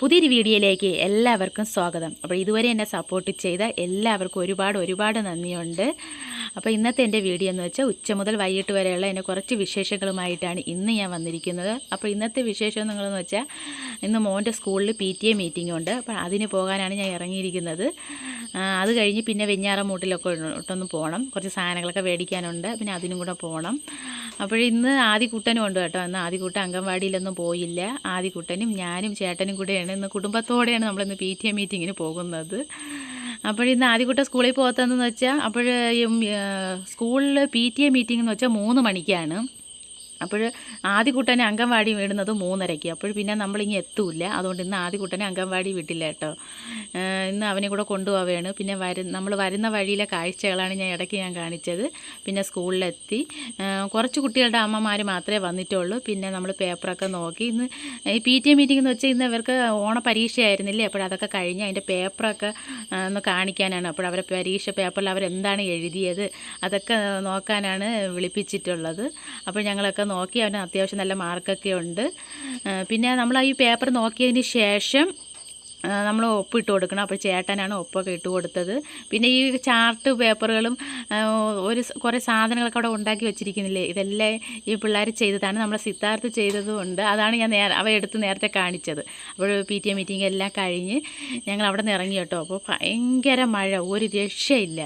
പുതിയൊരു വീഡിയോയിലേക്ക് എല്ലാവർക്കും സ്വാഗതം. അപ്പോൾ ഇതുവരെ എന്നെ സപ്പോർട്ട് ചെയ്ത എല്ലാവർക്കും ഒരുപാട് ഒരുപാട് നന്ദിയുണ്ട്. അപ്പോൾ ഇന്നത്തെ എന്റെ വീഡിയോ എന്ന് വെച്ചാൽ ഉച്ച മുതൽ വൈകിട്ട് വരെയുള്ള എന്റെ കുറച്ച് വിശേഷങ്ങളുമായിട്ടാണ് ഇന്ന് ഞാൻ വന്നിരിക്കുന്നത്. അപ്പോൾ ഇന്നത്തെ വിശേഷം നിങ്ങളെന്ന് വെച്ചാൽ ഇന്ന് മോന്റെ സ്കൂളിൽ പി ടി എ മീറ്റിംഗ് ഉണ്ട്. അപ്പോൾ അതിന് പോകാനാണ് ഞാൻ ഇറങ്ങിയിരിക്കുന്നത്. അത് കഴിഞ്ഞ് പിന്നെ വെഞ്ഞാറമൂട്ടിലൊക്കെ ഇട്ടൊന്ന് പോകണം കുറച്ച് സാധനങ്ങളൊക്കെ മേടിക്കാനുണ്ട്. പിന്നെ അതിനും കൂടെ പോകണം അപ്പോൾ ഇന്ന് ആദ്യക്കൂട്ടനും ഉണ്ട് കേട്ടോ. ഇന്ന് ആദ്യക്കൂട്ടം അംഗൻവാടിയിലൊന്നും പോയില്ല. ആദ്യക്കൂട്ടനും ഞാനും ചേട്ടനും കൂടെയാണ് ഇന്ന് കുടുംബത്തോടെയാണ് നമ്മളിന്ന് പി ടി എ മീറ്റിങ്ങിന് പോകുന്നത്. ആദ്യ ആദ്യക്കുട്ട സ്കൂളിൽ പോകത്തെന്ന് വെച്ചാൽ അപ്പോൾ സ്കൂളിൽ പി ടി എ മീറ്റിംഗ് എന്ന് വെച്ചാൽ മൂന്ന് മണിക്കാണ്. അപ്പോൾ ആദ്യക്കുട്ടനെ അംഗൻവാടി വിടുന്നത് മൂന്നരയ്ക്ക്. അപ്പോൾ പിന്നെ നമ്മളിങ്ങി എത്തൂല്ല. അതുകൊണ്ട് ഇന്ന് ആദ്യക്കുട്ടനെ അംഗൻവാടി വിട്ടില്ല കേട്ടോ. ഇന്ന് അവനെ കൂടെ കൊണ്ടുപോവുകയാണ് പിന്നെ വരു നമ്മൾ വരുന്ന വഴിയിലെ കാഴ്ചകളാണ് ഞാൻ ഇടയ്ക്ക് ഞാൻ കാണിച്ചത്. പിന്നെ സ്കൂളിലെത്തി. കുറച്ച് കുട്ടികളുടെ അമ്മമാർ മാത്രമേ വന്നിട്ടുള്ളൂ. പിന്നെ നമ്മൾ പേപ്പറൊക്കെ നോക്കി. ഇന്ന് ഈ പി ടി എ മീറ്റിംഗ് എന്ന് വെച്ചാൽ ഇന്ന് ഇവർക്ക് ഓണ പരീക്ഷയായിരുന്നില്ലേ അപ്പോൾ അതൊക്കെ കഴിഞ്ഞ് അതിന്റെ പേപ്പറൊക്കെ ഒന്ന് കാണിക്കാനാണ്. അപ്പോൾ അവരെ പരീക്ഷ പേപ്പറിൽ അവരെന്താണ് എഴുതിയത് അതൊക്കെ നോക്കാനാണ് വിളിപ്പിച്ചിട്ടുള്ളത്. അപ്പോൾ ഞങ്ങളൊക്കെ നോക്കി അവന് അത്യാവശ്യം നല്ല മാർക്കൊക്കെ ഉണ്ട്. പിന്നെ നമ്മൾ ഈ പേപ്പർ നോക്കിയതിന് ശേഷം നമ്മൾ ഒപ്പ് ഇട്ട് കൊടുക്കണം. അപ്പോൾ ചേട്ടനാണ് ഒപ്പൊക്കെ ഇട്ട് കൊടുത്തത്. പിന്നെ ഈ ചാർട്ട് പേപ്പറുകളും ഒരു കുറേ സാധനങ്ങളൊക്കെ അവിടെ ഉണ്ടാക്കി വെച്ചിരിക്കുന്നില്ലേ? ഇതെല്ലാം ഈ പിള്ളേർ ചെയ്തതാണ്. നമ്മളെ സിദ്ധാർത്ഥ് ചെയ്തതുകൊണ്ട് അതാണ് ഞാൻ നേരെ അവ എടുത്ത് നേരത്തെ കാണിച്ചത്. അപ്പോൾ പി ടി എ മീറ്റിംഗ് എല്ലാം കഴിഞ്ഞ് ഞങ്ങൾ അവിടെ നിന്ന് ഇറങ്ങി കേട്ടോ. അപ്പോൾ ഭയങ്കര മഴ ഒരു രക്ഷയില്ല.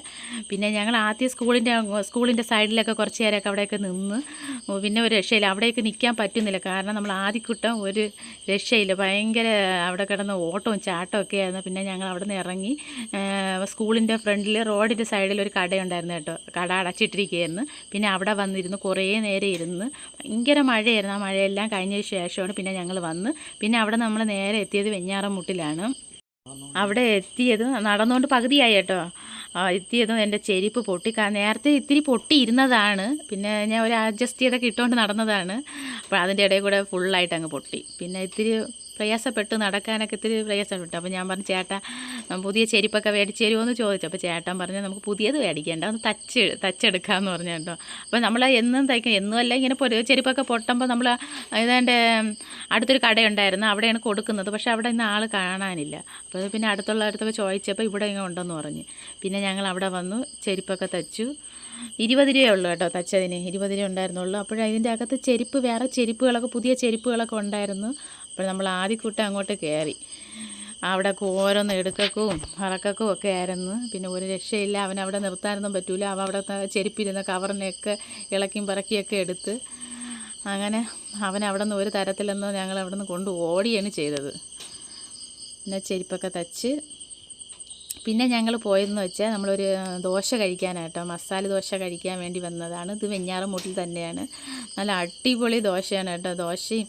പിന്നെ ഞങ്ങൾ ആദ്യം സ്കൂളിന്റെ സ്കൂളിന്റെ സൈഡിലൊക്കെ കുറച്ച് നേരമൊക്കെ അവിടെയൊക്കെ നിന്ന് പിന്നെ ഒരു രക്ഷയില്ല. അവിടെയൊക്കെ നിൽക്കാൻ പറ്റുന്നില്ല. കാരണം നമ്മൾ ആദ്യക്കൂട്ടം ഒരു രക്ഷയില്ല. ഭയങ്കര അവിടെ കിടന്ന് ഓട്ടവും ചാട്ടവും ഒക്കെ ആയിരുന്നു. പിന്നെ ഞങ്ങൾ അവിടെ നിന്ന് ഇറങ്ങി സ്കൂളിന്റെ ഫ്രണ്ടിൽ റോഡിന്റെ സൈഡിൽ ഒരു കടയുണ്ടായിരുന്നു കേട്ടോ. കട അടച്ചിട്ടിരിക്കുകയായിരുന്നു. പിന്നെ അവിടെ വന്നിരുന്നു കുറേ നേരം ഇരുന്ന് ഭയങ്കര മഴയായിരുന്നു. ആ മഴയെല്ലാം കഴിഞ്ഞ ശേഷമാണ് പിന്നെ ഞങ്ങൾ വന്ന്. പിന്നെ അവിടെ നമ്മൾ നേരെ എത്തിയത് വെഞ്ഞാറമുട്ടിലാണ്. അവിടെ എത്തിയത് നടന്നുകൊണ്ട് പകുതിയായി കേട്ടോ. എത്തിയതും എന്റെ ചെരുപ്പ് പൊട്ടി. നേരത്തെ ഇത്തിരി പൊട്ടിയിരുന്നതാണ്. പിന്നെ ഞാൻ ഒരു അഡ്ജസ്റ്റ് ചെയ്തൊക്കെ ഇട്ടുകൊണ്ട് നടന്നതാണ്. അപ്പോൾ അതിന്റെ ഇടയിൽ കൂടെ ഫുള്ളായിട്ട് അങ്ങ് പൊട്ടി. പിന്നെ ഇത്തിരി പ്രയാസപ്പെട്ട് നടക്കാനൊക്കെ ഇത്തിരി പ്രയാസപ്പെട്ടു. അപ്പോൾ ഞാൻ പറഞ്ഞു ചേട്ടാ പുതിയ ചെരുപ്പൊക്കെ മേടിച്ച് തരുമോ എന്ന് ചോദിച്ചു. അപ്പോൾ ചേട്ടൻ പറഞ്ഞു നമുക്ക് പുതിയത് മേടിക്കേണ്ട ഒന്ന് തച്ച് തച്ചെടുക്കാമെന്ന് പറഞ്ഞു കേട്ടോ. അപ്പോൾ നമ്മൾ എന്നും തയ്ക്കും എന്നും അല്ല ഇങ്ങനെ പൊരു ചെരുപ്പൊക്കെ പൊട്ടുമ്പോൾ നമ്മൾ ഏതാണ്ട് അടുത്തൊരു കടയുണ്ടായിരുന്നു അവിടെയാണ് കൊടുക്കുന്നത്. പക്ഷേ അവിടെ ഇന്ന് ആൾ കാണാനില്ല. അപ്പോൾ പിന്നെ അടുത്തുള്ള അടുത്തൊക്കെ ചോദിച്ചപ്പോൾ ഇവിടെ ഇങ്ങനെ ഉണ്ടെന്ന് പറഞ്ഞു. പിന്നെ ഞങ്ങൾ അവിടെ വന്നു ചെരുപ്പൊക്കെ തച്ചു. ഇരുപത് രൂപയേ ഉള്ളൂ കേട്ടോ തച്ചതിന്. ഇരുപത് രൂപ ഉണ്ടായിരുന്നുള്ളൂ. അപ്പോൾ അതിന്റെ അകത്ത് ചെരുപ്പ് വേറെ ചെരുപ്പുകളൊക്കെ പുതിയ ചെരുപ്പുകളൊക്കെ ഉണ്ടായിരുന്നു. അപ്പോൾ നമ്മൾ ആദ്യക്കൂട്ടം അങ്ങോട്ട് കയറി. അവിടെ ഓരോന്ന് എടുക്കക്കും പറക്കക്കും ഒക്കെ ആയിരുന്നു. പിന്നെ ഒരു രക്ഷയില്ല. അവൻ അവിടെ നിർത്താനൊന്നും പറ്റൂല. അവ അവിടെ ചെരുപ്പിരുന്ന കവറിനെയൊക്കെ ഇളക്കിയും പറക്കിയൊക്കെ എടുത്ത് അങ്ങനെ അവൻ അവിടെ നിന്ന് ഒരു തരത്തിലൊന്നും ഞങ്ങൾ അവിടെ നിന്ന് കൊണ്ട് ഓടിയാണ് ചെയ്തത്. പിന്നെ ചെരുപ്പൊക്കെ തച്ച് പിന്നെ ഞങ്ങൾ പോയതെന്ന് വെച്ചാൽ നമ്മളൊരു ദോശ കഴിക്കാനായിട്ടോ മസാല ദോശ കഴിക്കാൻ വേണ്ടി വന്നതാണ്. ഇത് വെഞ്ഞാറമൂട്ടിൽ തന്നെയാണ്. നല്ല അടിപൊളി ദോശയാണ് കേട്ടോ ദോശയും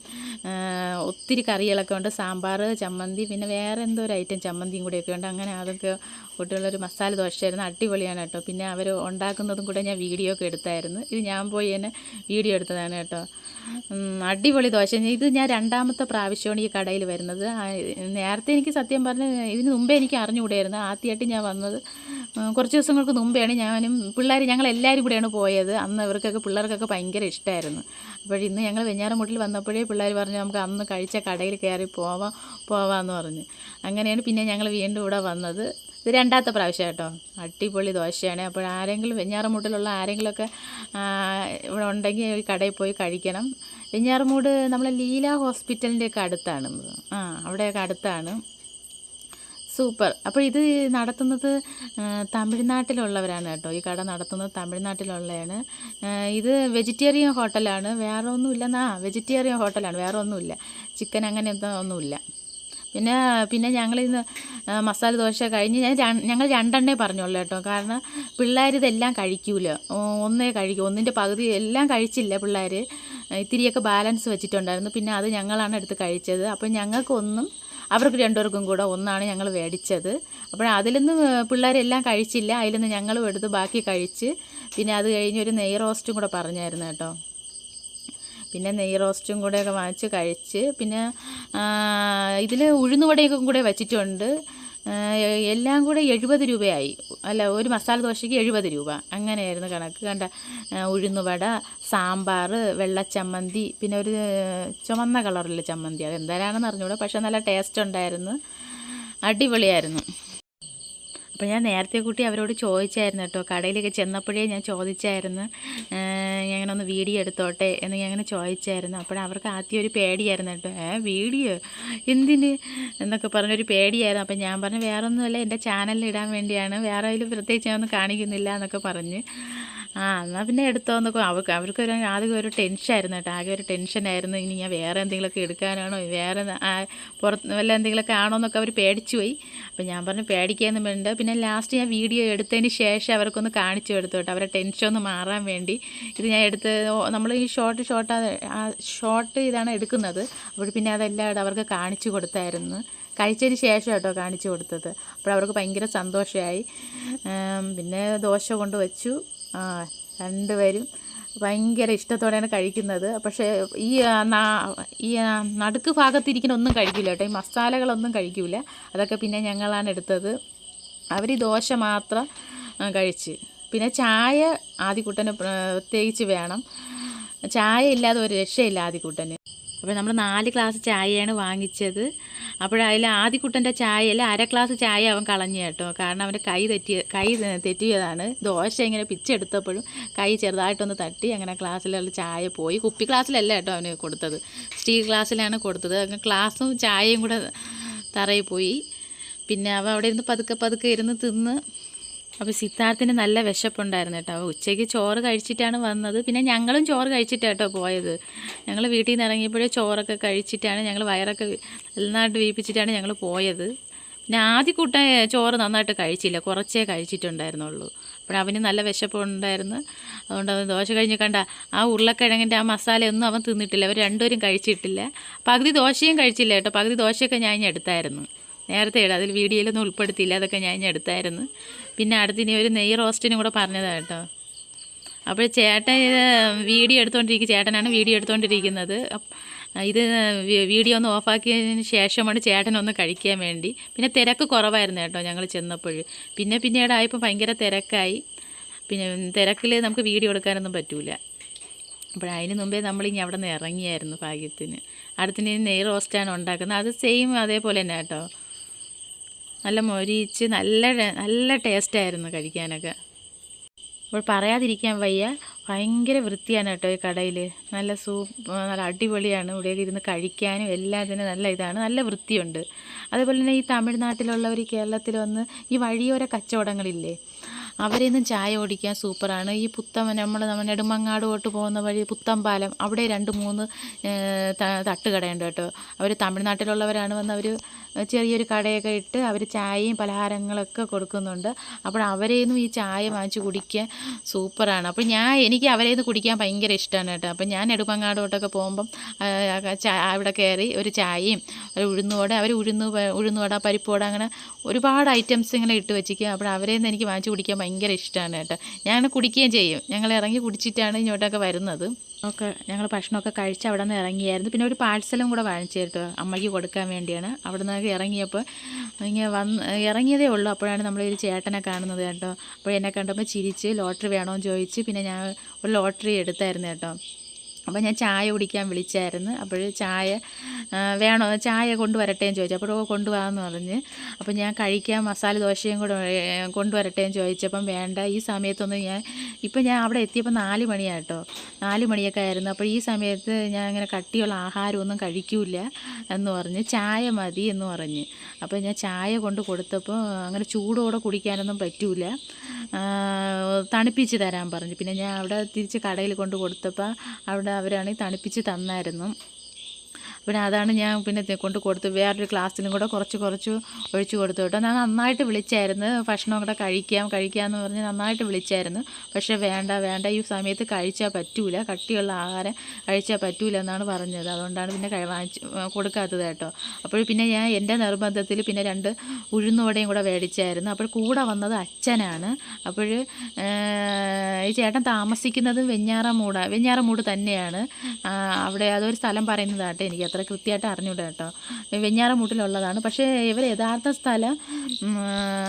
ഒത്തിരി കറികളൊക്കെ ഉണ്ട്. സാമ്പാർ ചമ്മന്തി പിന്നെ വേറെ എന്തോ ഒരു ഐറ്റം ചമ്മന്തിയും കൂടെയൊക്കെ ഉണ്ട്. അങ്ങനെ അതൊക്കെ കൂട്ടിയുള്ളൊരു മസാല ദോശയായിരുന്നു. അടിപൊളിയാണ് കേട്ടോ പിന്നെ അവർ ഉണ്ടാക്കുന്നതും കൂടെ ഞാൻ വീഡിയോ ഒക്കെ എടുത്തായിരുന്നു. ഇത് ഞാൻ പോയി തന്നെ വീഡിയോ എടുത്തതാണ് കേട്ടോ. അടിപൊളി ദോശ. ഇത് ഞാൻ രണ്ടാമത്തെ പ്രാവശ്യമാണ് ഈ കടയിൽ വരുന്നത്. നേരത്തെ എനിക്ക് സത്യം പറഞ്ഞ് ഇതിന് മുമ്പേ എനിക്ക് അറിഞ്ഞുകൂടായിരുന്നു ആദ്യമായിട്ട് ഞാൻ വന്നത്. കുറച്ച് ദിവസങ്ങൾക്ക് മുമ്പെയാണ് ഞാനും പിള്ളേർ ഞങ്ങൾ എല്ലാവരും കൂടെയാണ് പോയത്. അന്ന് ഇവർക്കൊക്കെ പിള്ളേർക്കൊക്കെ ഭയങ്കര ഇഷ്ടമായിരുന്നു അപ്പോൾ ഇന്ന് ഞങ്ങൾ വെഞ്ഞാറമുട്ടിൽ വന്നപ്പോഴേ പിള്ളേർ പറഞ്ഞു നമുക്ക് അന്ന് കഴിച്ച കടയിൽ കയറി പോവാം പോവാമെന്ന് പറഞ്ഞു. അങ്ങനെയാണ് പിന്നെ ഞങ്ങൾ വീണ്ടും ഇവിടെ വന്നത്. ഇത് രണ്ടാമത്തെ പ്രാവശ്യം കേട്ടോ. അടിപൊളി ദോശയാണ്. അപ്പോൾ ആരെങ്കിലും വെഞ്ഞാറമൂട്ടിലുള്ള ആരെങ്കിലുമൊക്കെ ഇവിടെ ഉണ്ടെങ്കിൽ ഒരു കടയിൽ പോയി കഴിക്കണം. വെഞ്ഞാറമൂട് നമ്മളെ ലീല ഹോസ്പിറ്റലിന്റെ ഒക്കെ അടുത്താണ്. ആ അവിടെയൊക്കെ അടുത്താണ്. സൂപ്പർ. അപ്പോൾ ഇത് നടത്തുന്നത് തമിഴ്നാട്ടിലുള്ളവരാണ് കേട്ടോ. ഈ കട നടത്തുന്നത് തമിഴ്നാട്ടിലുള്ളതാണ് ഇത് വെജിറ്റേറിയൻ ഹോട്ടലാണ്. വേറെ ഒന്നുമില്ല എന്നാ വെജിറ്റേറിയൻ ഹോട്ടലാണ്. വേറെ ഒന്നുമില്ല ചിക്കൻ അങ്ങനെ ഒന്നുമില്ല. പിന്നെ പിന്നെ ഞങ്ങൾ ഇന്ന് മസാല ദോശ കഴിഞ്ഞ് ഞാൻ ഞങ്ങൾ രണ്ടെണ്ണേ പറഞ്ഞോളൂ കേട്ടോ. കാരണം പിള്ളേർ ഇതെല്ലാം കഴിക്കൂല. ഒന്നേ കഴിക്കൂ. ഒന്നിന്റെ പകുതി എല്ലാം കഴിച്ചില്ല പിള്ളേർ ഇത്തിരിയൊക്കെ ബാലൻസ് വെച്ചിട്ടുണ്ടായിരുന്നു. പിന്നെ അത് ഞങ്ങളാണ് എടുത്ത് കഴിച്ചത്. അപ്പോൾ ഞങ്ങൾക്കൊന്നും അവർക്ക് രണ്ടുപേർക്കും കൂടെ ഒന്നാണ് ഞങ്ങൾ മേടിച്ചത്. അപ്പോൾ അതിൽ നിന്ന് പിള്ളേരെല്ലാം കഴിച്ചില്ല. അതിൽ നിന്ന് ഞങ്ങളും എടുത്ത് ബാക്കി കഴിച്ച് പിന്നെ അത് കഴിഞ്ഞ് ഒരു നെയ് റോസ്റ്റും കൂടെ പറഞ്ഞായിരുന്നു കേട്ടോ. പിന്നെ നെയ് റോസ്റ്റും കൂടെയൊക്കെ വാങ്ങിച്ച് കഴിച്ച് പിന്നെ ഇതിൽ ഉഴുന്നുവടയൊക്കെ കൂടെ വെച്ചിട്ടുണ്ട്. എല്ലാം കൂടെ എഴുപത് രൂപയായി. അല്ല ഒരു മസാല ദോശയ്ക്ക് എഴുപത് രൂപ. അങ്ങനെയായിരുന്നു കണക്ക്. കണ്ട ഉഴുന്നുവട സാമ്പാർ വെള്ളച്ചമ്മന്തി പിന്നെ ഒരു ചുവന്ന കളറിലെ ചമ്മന്തി. അത് എന്തായാലാണെന്ന് അറിഞ്ഞൂടെ പക്ഷെ നല്ല ടേസ്റ്റ് ഉണ്ടായിരുന്നു. അടിപൊളിയായിരുന്നു. അപ്പോൾ ഞാൻ നേരത്തെ കൂട്ടി അവരോട് ചോദിച്ചായിരുന്നു കേട്ടോ. കടയിലൊക്കെ ചെന്നപ്പോഴേ ഞാൻ ചോദിച്ചായിരുന്നു. ഞങ്ങനെ ഒന്ന് വീഡിയോ എടുത്തോട്ടെ എന്ന് ഞാൻ അങ്ങനെ ചോദിച്ചായിരുന്നു. അപ്പോൾ അവർക്ക് ആദ്യം ഒരു പേടിയായിരുന്നു കേട്ടോ. ഏ വീഡിയോ? എന്തിന്? എന്നൊക്കെ പറഞ്ഞൊരു പേടിയായിരുന്നു. അപ്പം ഞാൻ പറഞ്ഞു വേറെ ഒന്നുമല്ല എന്റെ ചാനലിൽ ഇടാൻ വേണ്ടിയാണ്. വേറെ അതിൽ പ്രത്യേകിച്ച് ഞാനൊന്നും കാണിക്കുന്നില്ല എന്നൊക്കെ പറഞ്ഞ്. ആ എന്നാൽ പിന്നെ എടുത്തോ എന്നൊക്കെ അവർക്ക് അവർക്ക് ഒരു ആദ്യം ഒരു ടെൻഷനായിരുന്നു കേട്ടോ. ആകെ ഒരു ടെൻഷൻ ആയിരുന്നു ഇനി ഞാൻ വേറെ എന്തെങ്കിലുമൊക്കെ എടുക്കാനാണോ? വേറെ പുറത്ത് വല്ല എന്തെങ്കിലുമൊക്കെ ആണോ എന്നൊക്കെ അവർ പേടിച്ചു പോയി. അപ്പം ഞാൻ പറഞ്ഞു പേടിക്കാനൊന്നും വേണ്ട. പിന്നെ ലാസ്റ്റ് ഞാൻ വീഡിയോ എടുത്തതിന് ശേഷം അവർക്കൊന്ന് കാണിച്ചു കൊടുത്തു കേട്ടോ അവരുടെ ടെൻഷൻ ഒന്ന് മാറാൻ വേണ്ടി. ഇത് ഞാൻ എടുത്ത് നമ്മൾ ഈ ഷോർട്ട് ഷോർട്ട് ഷോർട്ട് ഇതാണ് എടുക്കുന്നത്. അപ്പോൾ പിന്നെ അതെല്ലാം അവർക്ക് കാണിച്ചു കൊടുത്തായിരുന്നു. കഴിച്ചതിന് ശേഷം കേട്ടോ കാണിച്ചു കൊടുത്തത്. അപ്പോൾ അവർക്ക് ഭയങ്കര സന്തോഷമായി. പിന്നെ ദോശ കൊണ്ട് വെച്ചു. ആ രണ്ടുപേരും ഭയങ്കര ഇഷ്ടത്തോടെയാണ് കഴിക്കുന്നത്. പക്ഷേ ഈ ഈ നടുക്ക് ഭാഗത്തിരിക്കുന്ന ഒന്നും കഴിക്കില്ല കേട്ടോ. ഈ മസാലകളൊന്നും കഴിക്കില്ല അതൊക്കെ പിന്നെ ഞങ്ങളാണ് എടുത്തത്. അവർ ദോശ മാത്രം കഴിച്ച്. പിന്നെ ചായ ആദ്യക്കുട്ടന് പ്രത്യേകിച്ച് വേണം. ചായ ഇല്ലാതെ ഒരു രക്ഷയില്ല ആദ്യക്കുട്ടന് അപ്പോൾ നമ്മൾ നാല് ഗ്ലാസ് ചായയാണ് വാങ്ങിച്ചത്. അപ്പോഴതിൽ ആദ്യക്കുട്ടന്റെ ചായയിൽ അര ഗ്ലാസ് ചായ അവൻ കളഞ്ഞു കേട്ടോ. കാരണം അവന്റെ കൈ തെറ്റിയ കൈ തെറ്റിയതാണ്. ദോശ ഇങ്ങനെ പിച്ചെടുത്തപ്പോഴും കൈ ചെറുതായിട്ടൊന്ന് തട്ടി അങ്ങനെ ഗ്ലാസ്സിലുള്ള ചായ പോയി. കുപ്പി ഗ്ലാസ്സിലല്ല കേട്ടോ അവന് കൊടുത്തത്. സ്റ്റീൽ ഗ്ലാസ്സിലാണ് കൊടുത്തത്. അങ്ങനെ ഗ്ലാസ്സും ചായയും കൂടെ തറയിൽ പോയി. പിന്നെ അവൻ അവിടെ ഇരുന്ന് പതുക്കെ പതുക്കെ ഇരുന്ന് തിന്ന് അപ്പോൾ സിദ്ധാർത്ഥിന് നല്ല വിശപ്പുണ്ടായിരുന്നു കേട്ടോ. ഉച്ചയ്ക്ക് ചോറ് കഴിച്ചിട്ടാണ് വന്നത്. പിന്നെ ഞങ്ങളും ചോറ് കഴിച്ചിട്ടാണ് കേട്ടോ പോയത്. ഞങ്ങൾ വീട്ടിൽ നിന്ന് ഇറങ്ങിയപ്പോഴേ ചോറൊക്കെ കഴിച്ചിട്ടാണ് ഞങ്ങൾ വയറൊക്കെ നന്നായിട്ട് വീപ്പിച്ചിട്ടാണ് ഞങ്ങൾ പോയത്. പിന്നെ ആദ്യ കൂട്ട ചോറ് നന്നായിട്ട് കഴിച്ചില്ല. കുറച്ചേ കഴിച്ചിട്ടുണ്ടായിരുന്നുള്ളൂ. അപ്പോൾ അവന് നല്ല വിശപ്പുണ്ടായിരുന്നു. അതുകൊണ്ട് അവൻ ദോശ കഴിഞ്ഞ് കണ്ട ആ ഉരുളക്കിഴങ്ങിന്റെ ആ മസാലയൊന്നും അവൻ തിന്നിട്ടില്ല. അവർ രണ്ടുപേരും കഴിച്ചിട്ടില്ല. പകുതി ദോശയും കഴിച്ചില്ല കേട്ടോ. പകുതി ദോശയൊക്കെ ഞാൻ എടുത്തായിരുന്നു. നേരത്തെ ഇടാം. അതിൽ വീഡിയോയിലൊന്നും ഉൾപ്പെടുത്തിയില്ല. അതൊക്കെ ഞാൻ എടുത്തായിരുന്നു. പിന്നെ അടുത്തിനി ഒരു നെയ്യ് റോസ്റ്റിനും കൂടെ പറഞ്ഞതാണ് കേട്ടോ. അപ്പോൾ ചേട്ടൻ വീഡിയോ എടുത്തുകൊണ്ടിരിക്കും ചേട്ടനാണ് വീഡിയോ എടുത്തുകൊണ്ടിരിക്കുന്നത് ഇത് വീഡിയോ ഒന്ന് ഓഫാക്കിയതിന് ശേഷമാണ് ചേട്ടനൊന്ന് കഴിക്കാൻ വേണ്ടി. പിന്നെ തിരക്ക് കുറവായിരുന്നു കേട്ടോ ഞങ്ങൾ ചെന്നപ്പോൾ. പിന്നെ പിന്നീട് ആയപ്പോൾ ഭയങ്കര തിരക്കായി. പിന്നെ തിരക്കിൽ നമുക്ക് വീഡിയോ എടുക്കാനൊന്നും പറ്റൂല. അപ്പോൾ അതിന് മുമ്പേ നമ്മളിനി അവിടെ നിന്ന് ഇറങ്ങിയായിരുന്നു ഭാഗ്യത്തിന്. അടുത്തിന് നെയ് റോസ്റ്റാണ് ഉണ്ടാക്കുന്നത്. അത് സെയിം അതേപോലെ തന്നെ കേട്ടോ. നല്ല മൊരിച്ച് നല്ല നല്ല ടേസ്റ്റായിരുന്നു കഴിക്കാനൊക്കെ. അപ്പോൾ പറയാതിരിക്കാൻ വയ്യ. ഭയങ്കര വൃത്തിയാണ് കേട്ടോ ഈ കടയിൽ നല്ല സൂപ്പ് നല്ല അടിപൊളിയാണ്. ഇവിടെയൊക്കെ ഇരുന്ന് കഴിക്കാനും എല്ലാത്തിനും നല്ല ഇതാണ്. നല്ല വൃത്തിയുണ്ട്. അതുപോലെ തന്നെ ഈ തമിഴ്നാട്ടിലുള്ളവർ കേരളത്തിൽ വന്ന് ഈ വഴിയോര കച്ചവടങ്ങളില്ലേ അവരെയൊന്നും ചായ ഓടിക്കാൻ സൂപ്പറാണ്. ഈ പുത്തം നമ്മൾ നമ്മൾ നെടുമങ്ങാട് തൊട്ട് പോകുന്ന വഴി പുത്തമ്പാലം അവിടെ രണ്ട് മൂന്ന് തട്ടുകടയുണ്ട് കേട്ടോ. അവർ തമിഴ്നാട്ടിലുള്ളവരാണ് വന്ന് അവർ ചെറിയൊരു കടയൊക്കെ ഇട്ട് അവർ ചായയും പലഹാരങ്ങളൊക്കെ കൊടുക്കുന്നുണ്ട്. അപ്പോൾ അവരേന്നും ഈ ചായ വാങ്ങിച്ച് കുടിക്കാൻ സൂപ്പറാണ്. അപ്പോൾ ഞാൻ എനിക്ക് അവരേന്ന് കുടിക്കാൻ ഭയങ്കര ഇഷ്ടമാണ് കേട്ടോ. അപ്പോൾ ഞാൻ നെടുമങ്ങാടോട്ടൊക്കെ പോകുമ്പം അവിടെ കയറി ഒരു ചായയും ഒരു ഉഴുന്നുവട അവർ ഉഴുന്നു ഉഴുന്നുവട പരിപ്പുവട അങ്ങനെ ഒരുപാട് ഐറ്റംസ് ഇങ്ങനെ ഇട്ട് വെച്ചിരിക്കുക അപ്പോൾ അവരേന്ന് എനിക്ക് വാങ്ങിച്ച് കുടിക്കാൻ ഭയങ്കര ഇഷ്ടമാണ് കേട്ടോ. ഞാൻ കുടിക്കുകയും ചെയ്യും. ഞങ്ങൾ ഇറങ്ങി കുടിച്ചിട്ടാണ് ഇങ്ങോട്ടൊക്കെ വരുന്നത്. ഒക്കെ ഞങ്ങൾ ഭക്ഷണമൊക്കെ കഴിച്ച് അവിടെ നിന്ന് ഇറങ്ങിയായിരുന്നു. പിന്നെ ഒരു പാഴ്സലും കൂടെ വാങ്ങിച്ചു കേട്ടോ അമ്മയ്ക്ക് കൊടുക്കാൻ വേണ്ടിയാണ്. അവിടെ നിന്നൊക്കെ ഇറങ്ങിയപ്പോൾ ഇങ്ങനെ വന്ന് ഇറങ്ങിയതേ ഉള്ളൂ. അപ്പോഴാണ് നമ്മൾ നമ്മളൊരു ചേട്ടനെ കാണുന്നത് കേട്ടോ. അപ്പോൾ എന്നെ കണ്ടപ്പോൾ ചിരിച്ച് ലോട്ടറി വേണമെന്ന് ചോദിച്ച് പിന്നെ ഞാൻ ഒരു ലോട്ടറി എടുത്തായിരുന്നു കേട്ടോ. അപ്പോൾ ഞാൻ ചായ കുടിക്കാൻ വിളിച്ചായിരുന്നു. അപ്പോൾ ചായ വേണോ? ചായ കൊണ്ടുവരട്ടേന്ന് ചോദിച്ചു. അപ്പോൾ കൊണ്ടുപോകാമെന്ന് പറഞ്ഞ്. അപ്പോൾ ഞാൻ കഴിക്കാൻ മസാല ദോശയും കൂടെ കൊണ്ടുവരട്ടേന്ന് ചോദിച്ചപ്പം വേണ്ട ഈ സമയത്തൊന്നും ഞാൻ ഇപ്പം ഞാൻ അവിടെ എത്തിയപ്പോൾ നാല് മണിയാട്ടോ നാല് മണിയൊക്കെ ആയിരുന്നു. അപ്പോൾ ഈ സമയത്ത് ഞാൻ അങ്ങനെ കട്ടിയുള്ള ആഹാരമൊന്നും കഴിക്കൂല എന്ന് പറഞ്ഞ് ചായ മതി എന്ന് പറഞ്ഞ്. അപ്പോൾ ഞാൻ ചായ കൊണ്ട് കൊടുത്തപ്പോൾ അങ്ങനെ ചൂടോടെ കുടിക്കാനൊന്നും പറ്റൂല. തണുപ്പിച്ച് തരാൻ പറഞ്ഞു. പിന്നെ ഞാൻ അവിടെ തിരിച്ച് കടയിൽ കൊണ്ട് കൊടുത്തപ്പോൾ അവിടെ അവരാണെങ്കിൽ തണുപ്പിച്ച് തന്നായിരുന്നു. പിന്നെ അതാണ് ഞാൻ പിന്നെ കൊണ്ട് കൊടുത്ത് വേറൊരു ക്ലാസ്സിലും കൂടെ കുറച്ച് കുറച്ച് ഒഴിച്ചു കൊടുത്തു കേട്ടോ. ഞാൻ നന്നായിട്ട് വിളിച്ചായിരുന്നു. ഭക്ഷണം കൂടെ കഴിക്കാം കഴിക്കാമെന്ന് പറഞ്ഞ് നന്നായിട്ട് വിളിച്ചായിരുന്നു. പക്ഷേ വേണ്ട വേണ്ട. ഈ സമയത്ത് കഴിച്ചാൽ പറ്റൂല. കട്ടിയുള്ള ആഹാരം കഴിച്ചാൽ പറ്റൂല എന്നാണ് പറഞ്ഞത്. അതുകൊണ്ടാണ് പിന്നെ വാങ്ങിച്ച് കൊടുക്കാത്തത് കേട്ടോ. അപ്പോൾ പിന്നെ ഞാൻ എന്റെ നിർബന്ധത്തിൽ പിന്നെ രണ്ട് ഉഴുന്നുവടയും കൂടെ മേടിച്ചായിരുന്നു. അപ്പോൾ കൂടെ വന്നത് അച്ഛനാണ്. അപ്പോൾ ഈ ചേട്ടൻ താമസിക്കുന്നത് വെഞ്ഞാറമൂട് വെഞ്ഞാറമൂട് തന്നെയാണ്. അവിടെ അതൊരു സ്ഥലം പറയുന്നതാട്ടെ എനിക്ക് അത്ര കൃത്യമായിട്ട് അറിഞ്ഞൂടാ കേട്ടോ. വെഞ്ഞാറമൂട്ടിലുള്ളതാണ് പക്ഷേ ഇവർ യഥാർത്ഥ സ്ഥലം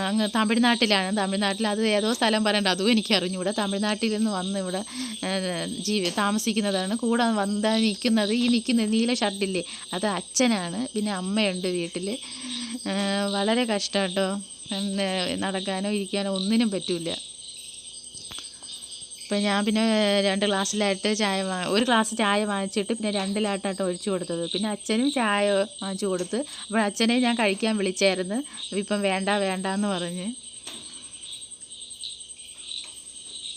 അങ്ങ് തമിഴ്നാട്ടിലാണ്. തമിഴ്നാട്ടിൽ അത് ഏതോ സ്ഥലം പറയണ്ട അതും എനിക്ക് അറിഞ്ഞൂടെ തമിഴ്നാട്ടിൽ നിന്ന് വന്ന് ഇവിടെ ജീവി താമസിക്കുന്നതാണ്. കൂടെ വന്ന് നിൽക്കുന്നത് ഈ നിൽക്കുന്ന നീല ഷർട്ടില്ലേ അത് അച്ഛനാണ്. പിന്നെ അമ്മയുണ്ട് വീട്ടിൽ വളരെ കഷ്ടം കേട്ടോ. നടക്കാനോ ഇരിക്കാനോ ഒന്നിനും പറ്റില്ല അപ്പം ഞാൻ പിന്നെ രണ്ട് ഗ്ലാസ്സിലായിട്ട് ചായ ഒരു ഗ്ലാസ് ചായ വാങ്ങിച്ചിട്ട് പിന്നെ രണ്ടിലായിട്ടാണ് ഒഴിച്ചു കൊടുത്തത്. പിന്നെ അച്ഛനും ചായ വാങ്ങിച്ചു കൊടുത്ത്. അപ്പോൾ അച്ഛനെ ഞാൻ കഴിക്കാൻ വിളിച്ചായിരുന്നു. ഇപ്പം വേണ്ട വേണ്ട എന്ന് പറഞ്ഞ്.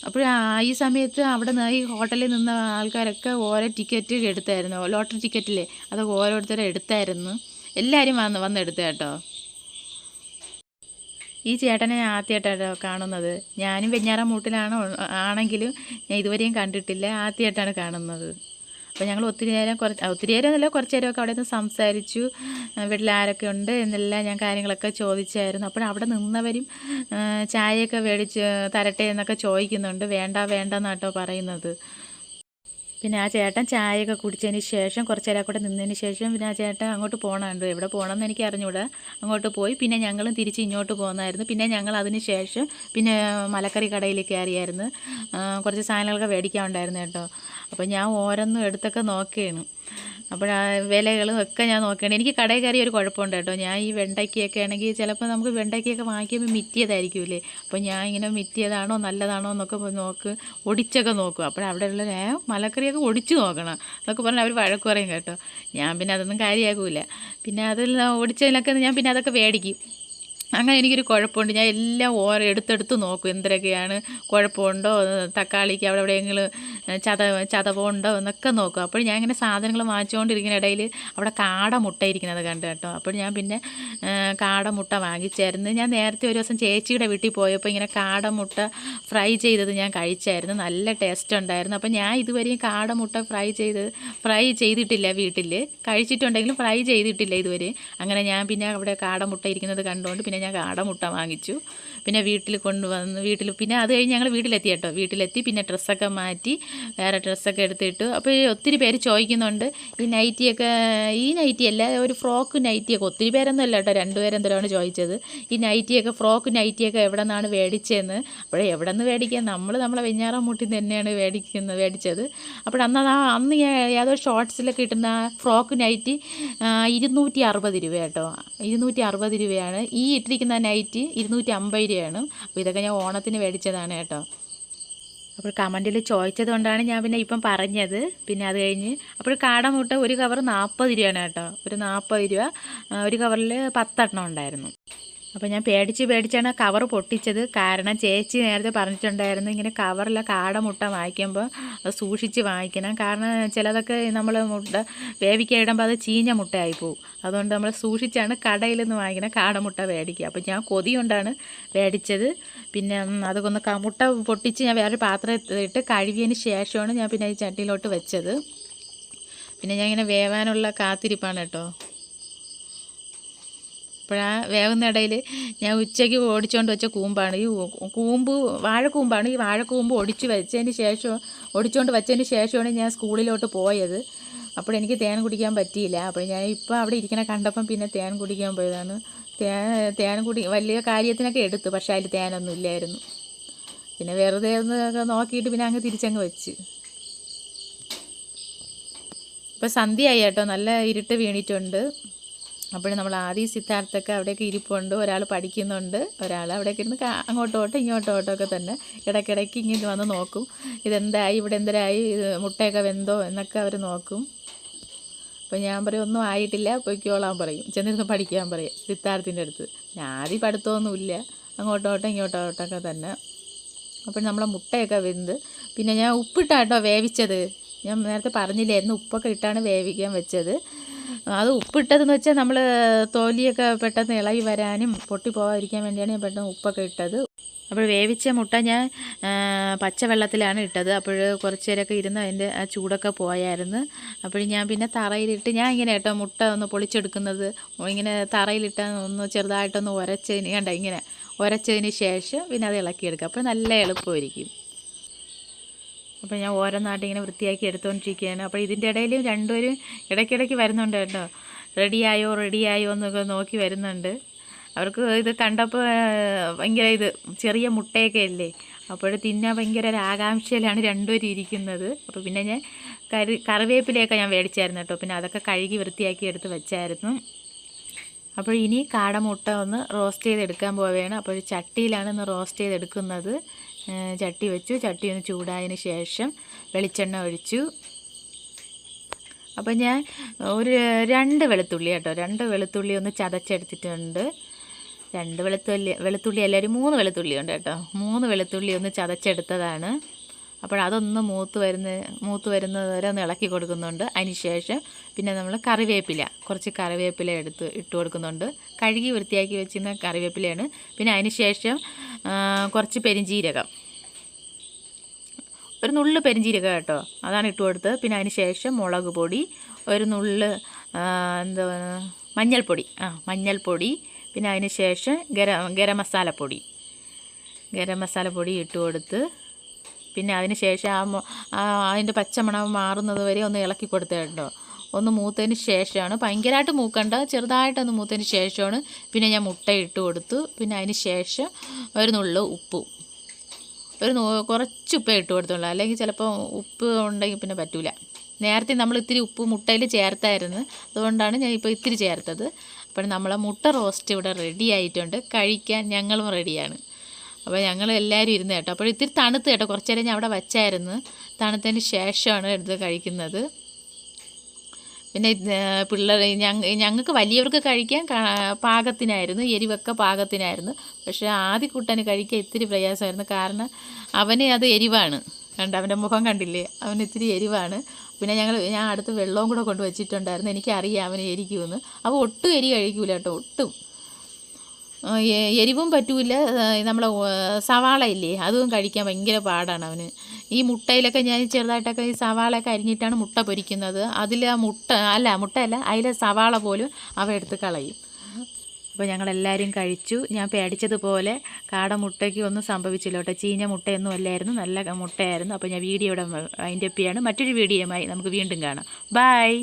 അപ്പോൾ ഈ സമയത്ത് അവിടെ നിന്ന് ഈ ഹോട്ടലിൽ നിന്ന ആൾക്കാരൊക്കെ ഓരോ ടിക്കറ്റ് എടുത്തായിരുന്നു. ലോട്ടറി ടിക്കറ്റില്ലേ? അത് ഓരോരുത്തരും എടുത്തായിരുന്നു. എല്ലാവരും വന്ന് വന്ന് എടുത്ത കേട്ടോ. ഈ ചേട്ടനെ ആദ്യമായിട്ടാണ് കാണുന്നത്. ഞാനും വെഞ്ഞാറമൂട്ടിലാണ് മൂട്ടിലാണ് ആണെങ്കിലും ഞാൻ ഇതുവരെയും കണ്ടിട്ടില്ല. ആദ്യമായിട്ടാണ് കാണുന്നത്. അപ്പോൾ ഞങ്ങൾ ഒത്തിരി നേരം കുറച്ച് ഒത്തിരി നേരം എന്നല്ല കുറച്ച് നേരമൊക്കെ അവിടെ നിന്ന് സംസാരിച്ചു. വീട്ടിൽ ആരൊക്കെ ഉണ്ട് എന്നെല്ലാം ഞാൻ കാര്യങ്ങളൊക്കെ ചോദിച്ചായിരുന്നു. അപ്പോൾ അവിടെ നിന്നവരും ചായയൊക്കെ മേടിച്ച് തരട്ടെ എന്നൊക്കെ ചോദിക്കുന്നുണ്ട്. വേണ്ട വേണ്ട എന്നാട്ടോ പറയുന്നത്. പിന്നെ ആ ചേട്ടൻ ചായയൊക്കെ കുടിച്ചതിന് ശേഷം കുറച്ച് നേരം കൂടെ നിന്നതിന് ശേഷം പിന്നെ ആ ചേട്ടൻ അങ്ങോട്ട് പോകണമുണ്ട് എവിടെ പോകണമെന്ന് എനിക്ക് അറിഞ്ഞൂടെ. അങ്ങോട്ട് പോയി. പിന്നെ ഞങ്ങളും തിരിച്ച് ഇങ്ങോട്ട് പോകുന്നായിരുന്നു പിന്നെ ഞങ്ങൾ അതിന് ശേഷം പിന്നെ മലക്കറി കടയിൽ കയറിയായിരുന്നു. കുറച്ച് സാധനങ്ങളൊക്കെ മേടിക്കാൻ ഉണ്ടായിരുന്നു കേട്ടോ. അപ്പോൾ ഞാൻ ഓരോന്നും എടുത്തൊക്കെ നോക്കുകയാണ് അപ്പോൾ ആ വിലകളും ഒക്കെ ഞാൻ നോക്കേണ്ടത് എനിക്ക് കടയിൽ കയറി ഒരു കുഴപ്പമുണ്ട് കേട്ടോ. ഞാൻ ഈ വെണ്ടയ്ക്കൊക്കെ ആണെങ്കിൽ ചിലപ്പോൾ നമുക്ക് വെണ്ടയ്ക്കൊക്കെ വാങ്ങിക്കുമ്പോൾ മിറ്റിയതായിരിക്കുമല്ലേ? അപ്പോൾ ഞാൻ ഇങ്ങനെ മിറ്റിയതാണോ നല്ലതാണോ എന്നൊക്കെ നോക്ക് ഒടിച്ചൊക്കെ നോക്കും. അപ്പോൾ അവിടെ ഏ മലക്കറിയൊക്കെ ഒടിച്ച് നോക്കണം എന്നൊക്കെ പറഞ്ഞാൽ അവർ വഴക്ക് പറയും കേട്ടോ. ഞാൻ പിന്നെ അതൊന്നും കാര്യമാകൂല പിന്നെ അതിൽ ഒടിച്ചതിലൊക്കെ ഞാൻ പിന്നെ അതൊക്കെ മേടിക്കും. അങ്ങനെ എനിക്കൊരു കുഴപ്പമുണ്ട്. ഞാൻ എല്ലാം ഓരോ എടുത്തെടുത്ത് നോക്കും എന്തൊക്കെയാണ് കുഴപ്പമുണ്ടോ തക്കാളിക്ക് അവിടെ എവിടെയെങ്കിലും ചത ചതവുണ്ടോ എന്നൊക്കെ നോക്കും. അപ്പോൾ ഞാൻ ഇങ്ങനെ സാധനങ്ങൾ വാങ്ങിച്ചുകൊണ്ടിരിക്കുന്ന ഇടയിൽ അവിടെ കാട മുട്ട ഇരിക്കുന്നത് കണ്ടു കേട്ടോ. അപ്പോൾ ഞാൻ പിന്നെ കാട മുട്ട വാങ്ങിച്ചായിരുന്നു. ഞാൻ നേരത്തെ ഒരു ദിവസം ചേച്ചിയുടെ വീട്ടിൽ പോയപ്പോൾ ഇങ്ങനെ കാട മുട്ട ഫ്രൈ ചെയ്തത് ഞാൻ കഴിച്ചായിരുന്നു. നല്ല ടേസ്റ്റ് ഉണ്ടായിരുന്നു. അപ്പോൾ ഞാൻ ഇതുവരെയും കാട മുട്ട ഫ്രൈ ചെയ്ത് ഫ്രൈ ചെയ്തിട്ടില്ല വീട്ടിൽ കഴിച്ചിട്ടുണ്ടെങ്കിലും ഫ്രൈ ചെയ്തിട്ടില്ല ഇതുവരെ. അങ്ങനെ ഞാൻ പിന്നെ അവിടെ കാട മുട്ട ഇരിക്കുന്നത് കണ്ടുകൊണ്ട് പിന്നെ ഞാൻ കാടമുട്ട വാങ്ങിച്ചു. പിന്നെ വീട്ടിൽ കൊണ്ടുവന്ന് വീട്ടിൽ പിന്നെ അത് കഴിഞ്ഞ് ഞങ്ങൾ വീട്ടിലെത്തി കേട്ടോ. വീട്ടിലെത്തി പിന്നെ ഡ്രസ്സൊക്കെ മാറ്റി വേറെ ഡ്രസ്സൊക്കെ എടുത്തിട്ട്. അപ്പോൾ ഒത്തിരി പേര് ചോദിക്കുന്നുണ്ട് ഈ നൈറ്റിയൊക്കെ ഈ നൈറ്റി അല്ല ഒരു ഫ്രോക്ക് നൈറ്റിയൊക്കെ ഒത്തിരി പേരൊന്നും അല്ല കേട്ടോ രണ്ടുപേരെന്തോരാണ് ചോദിച്ചത്. ഈ നൈറ്റിയൊക്കെ ഫ്രോക്ക് നൈറ്റിയൊക്കെ എവിടെ നിന്നാണ് മേടിച്ചതെന്ന്. അപ്പോഴേ എവിടെ നിന്ന് മേടിക്കാൻ? നമ്മൾ നമ്മളെ വെഞ്ഞാറമൂട്ടിൽ തന്നെയാണ് മേടിക്കുന്നത് മേടിച്ചത്. അപ്പോൾ അന്ന് അന്ന് ഏതോ ഷോർട്സിലൊക്കെ കിട്ടുന്ന ഫ്രോക്ക് നൈറ്റി ഇരുന്നൂറ്റി അറുപത് രൂപ കേട്ടോ. ഇരുന്നൂറ്റി അറുപത് രൂപയാണ്. ഈ ഇട്ടിരിക്കുന്ന നൈറ്റ് ഇരുന്നൂറ്റി അമ്പത് രൂപയാണ്. അപ്പോൾ ഇതൊക്കെ ഞാൻ ഓണത്തിന് മേടിച്ചതാണ് കേട്ടോ. അപ്പോൾ കമന്റിൽ ചോദിച്ചത് കൊണ്ടാണ് ഞാൻ പിന്നെ ഇപ്പം പറഞ്ഞത്. പിന്നെ അത് കഴിഞ്ഞ് അപ്പോൾ കാടമുട്ട ഒരു കവർ നാൽപ്പത് രൂപയാണ് കേട്ടോ. ഒരു നാൽപ്പത് രൂപ ഒരു കവറിൽ പത്തെണ്ണം ഉണ്ടായിരുന്നു. അപ്പോൾ ഞാൻ പേടിച്ച് പേടിച്ചാണ് കവർ പൊട്ടിച്ചത്. കാരണം ചേച്ചി നേരത്തെ പറഞ്ഞിട്ടുണ്ടായിരുന്നു ഇങ്ങനെ കവറിലെ കാടമുട്ട വാങ്ങിക്കുമ്പോൾ സൂക്ഷിച്ച് വാങ്ങിക്കണം. കാരണം ചിലതൊക്കെ നമ്മൾ മുട്ട വേവിക്കാൻ ഇടുമ്പോൾ അത് ചീഞ്ഞ മുട്ടയായി പോകും അതുകൊണ്ട് നമ്മൾ സൂക്ഷിച്ചാണ് കടയിൽ നിന്ന് വാങ്ങിക്കുന്ന കാടമുട്ട മേടിക്കുക അപ്പോൾ ഞാൻ കൊതി കൊണ്ടാണ് മേടിച്ചത് പിന്നെ അതൊന്ന് മുട്ട പൊട്ടിച്ച് ഞാൻ വേറൊരു പാത്രത്തിലിട്ട് കഴുകിയതിന് ശേഷമാണ് ഞാൻ പിന്നെ ഈ ചട്ടിയിലോട്ട് വെച്ചത്. പിന്നെ ഞാൻ ഇങ്ങനെ വേവാനുള്ള കാത്തിരിപ്പാണ് കേട്ടോ. അപ്പോഴാ വേവുന്നിടയിൽ ഞാൻ ഉച്ചയ്ക്ക് ഓടിച്ചുകൊണ്ട് വെച്ച കൂമ്പാണ്. ഈ കൂമ്പ് വാഴക്കൂമ്പാണ്. ഈ വാഴക്കൂമ്പ് ഒടിച്ച് വെച്ചതിന് ശേഷം ഒടിച്ചുകൊണ്ട് വെച്ചതിന് ശേഷമാണ് ഞാൻ സ്കൂളിലോട്ട് പോയത്. അപ്പോൾ എനിക്ക് തേൻ കുടിക്കാൻ പറ്റിയില്ല. അപ്പോൾ ഞാൻ ഇപ്പോൾ അവിടെ ഇരിക്കണ കണ്ടപ്പം പിന്നെ തേൻ കുടിക്കാൻ പോയതാണ്. തേൻ തേൻ കുടി വലിയ കാര്യത്തിനൊക്കെ എടുത്തു. പക്ഷേ അതിൽ തേനൊന്നും ഇല്ലായിരുന്നു. പിന്നെ വെറുതെ ഒന്ന് നോക്കിയിട്ട് പിന്നെ അങ്ങ് തിരിച്ചങ്ങ് വെച്ച്. ഇപ്പോൾ സന്ധ്യയായി കേട്ടോ. നല്ല ഇരുട്ട് വീണിട്ടുണ്ട്. അപ്പോൾ നമ്മൾ ആദി സിദ്ധാർത്ഥൊക്കെ അവിടെയൊക്കെ ഇരിപ്പുണ്ട് ഒരാൾ പഠിക്കുന്നുണ്ട് ഒരാൾ അവിടെയൊക്കെ ഇരുന്ന് അങ്ങോട്ടോട്ടോ ഇങ്ങോട്ടോട്ടോ ഒക്കെ തന്നെ ഇടയ്ക്കിടയ്ക്ക് ഇങ്ങനെ വന്ന് നോക്കും. ഇതെന്തായി ഇവിടെ എന്തരായി ഇത് മുട്ടയൊക്കെ വെന്തോ എന്നൊക്കെ അവർ നോക്കും. അപ്പോൾ ഞാൻ പറയും ഒന്നും ആയിട്ടില്ല പൊയ്ക്കോളാൻ പറയും. ചെന്നിരുന്ന് പഠിക്കാൻ പറയും സിദ്ധാർത്ഥിന്റെ അടുത്ത്. ഞാൻ ആദ്യം പഠിത്തമൊന്നുമില്ല അങ്ങോട്ടോട്ടോ ഇങ്ങോട്ടോട്ടോ ഒക്കെ തന്നെ. അപ്പോൾ നമ്മളെ മുട്ടയൊക്കെ വെന്ത് പിന്നെ ഞാൻ ഉപ്പിട്ടാട്ടോ വേവിച്ചത്. ഞാൻ നേരത്തെ പറഞ്ഞില്ലായിരുന്നു ഉപ്പൊക്കെ ഇട്ടാണ് വേവിക്കാൻ വെച്ചത്. അത് ഉപ്പിട്ടതെന്ന് വെച്ചാൽ നമ്മൾ തോലിയൊക്കെ പെട്ടെന്ന് ഇളകി വരാനും പൊട്ടി പോകാതിരിക്കാൻ വേണ്ടിയാണ് ഞാൻ പെട്ടെന്ന് ഉപ്പൊക്കെ ഇട്ടത്. അപ്പോൾ വേവിച്ച മുട്ട ഞാൻ പച്ചവെള്ളത്തിലാണ് ഇട്ടത്. അപ്പോൾ കുറച്ച് നേരമൊക്കെ ഇരുന്ന് അതിന്റെ ആ ചൂടൊക്കെ പോയായിരുന്നു. അപ്പോൾ ഞാൻ പിന്നെ തറയിലിട്ട് ഞാൻ ഇങ്ങനെ കേട്ടോ മുട്ട ഒന്ന് പൊളിച്ചെടുക്കുന്നത്. ഇങ്ങനെ തറയിലിട്ട് ഒന്ന് ചെറുതായിട്ടൊന്ന് ഉരച്ചതിന് കണ്ട ഇങ്ങനെ ഉരച്ചതിന് ശേഷം പിന്നെ അത് ഇളക്കിയെടുക്കുക അപ്പോൾ നല്ല എളുപ്പമായിരിക്കും. അപ്പോൾ ഞാൻ ഓരോന്നായിട്ട് ഇങ്ങനെ വൃത്തിയാക്കി എടുത്തുകൊണ്ടിരിക്കുകയാണ് അപ്പോൾ ഇതിന്റെ ഇടയിലും രണ്ടുപേരും ഇടയ്ക്കിടയ്ക്ക് വരുന്നുണ്ട് കേട്ടോ. റെഡിയായോ റെഡിയായോ എന്നൊക്കെ നോക്കി വരുന്നുണ്ട്. അവർക്ക് ഇത് കണ്ടപ്പോൾ ഭയങ്കര ഇത് ചെറിയ മുട്ടയൊക്കെ അല്ലേ? അപ്പോൾ തിന്നാൻ ഭയങ്കര ഒരു ആകാംക്ഷയിലാണ് രണ്ടുപേരും ഇരിക്കുന്നത്. അപ്പോൾ പിന്നെ ഞാൻ കറി കറിവേപ്പിലയൊക്കെ ഞാൻ മേടിച്ചായിരുന്നു കേട്ടോ. പിന്നെ അതൊക്കെ കഴുകി വൃത്തിയാക്കി എടുത്ത് വെച്ചായിരുന്നു. അപ്പോൾ ഇനി കാടമുട്ട ഒന്ന് റോസ്റ്റ് ചെയ്തെടുക്കാൻ പോവുകയാണ്. അപ്പോൾ ചട്ടിയിലാണ് ഇന്ന് റോസ്റ്റ് ചെയ്തെടുക്കുന്നത്. ചട്ടി വെച്ചു. ചട്ടി ഒന്ന് ചൂടായതിന് ശേഷം വെളിച്ചെണ്ണ ഒഴിച്ചു. അപ്പോൾ ഞാൻ ഒരു രണ്ട് വെളുത്തുള്ളി കേട്ടോ. രണ്ട് വെളുത്തുള്ളി ഒന്ന് ചതച്ചെടുത്തിട്ടുണ്ട്. രണ്ട് വെളുത്തുള്ളി വെളുത്തുള്ളി അല്ല ഒരു മൂന്ന് വെളുത്തുള്ളി ഉണ്ട് കേട്ടോ. മൂന്ന് വെളുത്തുള്ളി ഒന്ന് ചതച്ചെടുത്തതാണ്. അപ്പോൾ അതൊന്ന് മൂത്ത് വരുന്ന മൂത്ത് വരുന്നത് വരെ ഒന്ന് ഇളക്കി കൊടുക്കുന്നുണ്ട്. അതിനുശേഷം പിന്നെ നമ്മൾ കറിവേപ്പില കുറച്ച് കറിവേപ്പില എടുത്ത് ഇട്ട് കൊടുക്കുന്നുണ്ട്. കഴുകി വൃത്തിയാക്കി വെച്ചിരുന്ന കറിവേപ്പിലയാണ്. പിന്നെ അതിനുശേഷം കുറച്ച് പെരിഞ്ചീരകം. ഒരു നുള്ള് പെരിഞ്ചീരകം കേട്ടോ അതാണ് ഇട്ട് കൊടുത്തത്. പിന്നെ അതിന് ശേഷം മുളക് പൊടി ഒരു നുള്ള് എന്താ മഞ്ഞൾപ്പൊടി. ആ മഞ്ഞൾപ്പൊടി. പിന്നെ അതിന് ശേഷം ഗരം ഗരം മസാലപ്പൊടി. ഗരം മസാലപ്പൊടി ഇട്ട് കൊടുത്ത് പിന്നെ അതിന് ശേഷം ആ അതിന്റെ പച്ചമണം മാറുന്നത് വരെ ഒന്ന് ഇളക്കി കൊടുത്തേ കേട്ടോ ഒന്ന് മൂത്തതിന് ശേഷമാണ്. ഭയങ്കരമായിട്ട് മൂക്കണ്ട ചെറുതായിട്ടൊന്ന് മൂത്തതിന് ശേഷമാണ്. പിന്നെ ഞാൻ മുട്ട ഇട്ട് കൊടുത്തു. പിന്നെ അതിന് ശേഷം ഒരു നുള്ളു ഉപ്പും. ഒരു കുറച്ച് ഉപ്പേ ഇട്ട് കൊടുത്തുള്ളൂ. അല്ലെങ്കിൽ ചിലപ്പോൾ ഉപ്പ് ഉണ്ടെങ്കിൽ പിന്നെ പറ്റൂല. നേരത്തെ നമ്മൾ ഇത്തിരി ഉപ്പ് മുട്ടയിൽ ചേർത്തായിരുന്നു. അതുകൊണ്ടാണ് ഞാൻ ഇപ്പോൾ ഇത്തിരി ചേർത്തത്. അപ്പോൾ നമ്മളെ മുട്ട റോസ്റ്റ് ഇവിടെ റെഡി ആയിട്ടുണ്ട്. കഴിക്കാൻ ഞങ്ങളും റെഡിയാണ്. അപ്പോൾ ഞങ്ങൾ എല്ലാവരും ഇരുന്ന് കേട്ടോ. അപ്പോൾ ഇത്തിരി തണുത്ത് കേട്ടോ. കുറച്ച് നേരം ഞാൻ അവിടെ വച്ചായിരുന്നു. തണുത്തതിന് ശേഷമാണ് എടുത്ത് കഴിക്കുന്നത്. പിന്നെ പിള്ളേർ ഞങ്ങൾക്ക് വലിയവർക്ക് കഴിക്കാൻ പാകത്തിനായിരുന്നു. എരിവൊക്കെ പാകത്തിനായിരുന്നു. പക്ഷേ ആദ്യക്കുട്ടന് കഴിക്കാൻ ഇത്തിരി പ്രയാസമായിരുന്നു. കാരണം അവന് അത് എരിവാണ്. കണ്ട അവന്റെ മുഖം കണ്ടില്ലേ? അവൻ ഇത്തിരി എരിവാണ്. പിന്നെ ഞങ്ങൾ ഞാൻ അടുത്ത് വെള്ളവും കൂടെ കൊണ്ട് വെച്ചിട്ടുണ്ടായിരുന്നു എനിക്കറിയാം അവന് എരിക്കുമെന്ന്. അപ്പോൾ ഒട്ടും എരി കഴിക്കൂല കേട്ടോ. ഒട്ടും. എരിവും പറ്റൂല നമ്മളെ സവാള ഇല്ലേ? അതും കഴിക്കാൻ ഭയങ്കര പാടാണ് അവന്. ഈ മുട്ടയിലൊക്കെ ഞാൻ ചെറുതായിട്ടൊക്കെ ഈ സവാളയൊക്കെ അരിഞ്ഞിട്ടാണ് മുട്ട പൊരിക്കുന്നത്. അതിൽ ആ മുട്ട അല്ല മുട്ടയല്ല അതിലെ സവാള പോലും അവ എടുത്ത് കളയും. അപ്പോൾ ഞങ്ങളെല്ലാവരും കഴിച്ചു. ഞാൻ പേടിച്ചതുപോലെ കാടമുട്ടയ്ക്ക് ഒന്നും സംഭവിച്ചില്ല കേട്ടോ. ചീഞ്ഞ മുട്ടയൊന്നും അല്ലായിരുന്നു. നല്ല മുട്ടയായിരുന്നു. അപ്പോൾ ഞാൻ വീഡിയോ ഇവിടെ അതിന്റെ ഒപ്പിയാണ് മറ്റൊരു വീഡിയോയുമായി നമുക്ക് വീണ്ടും കാണാം. ബായ്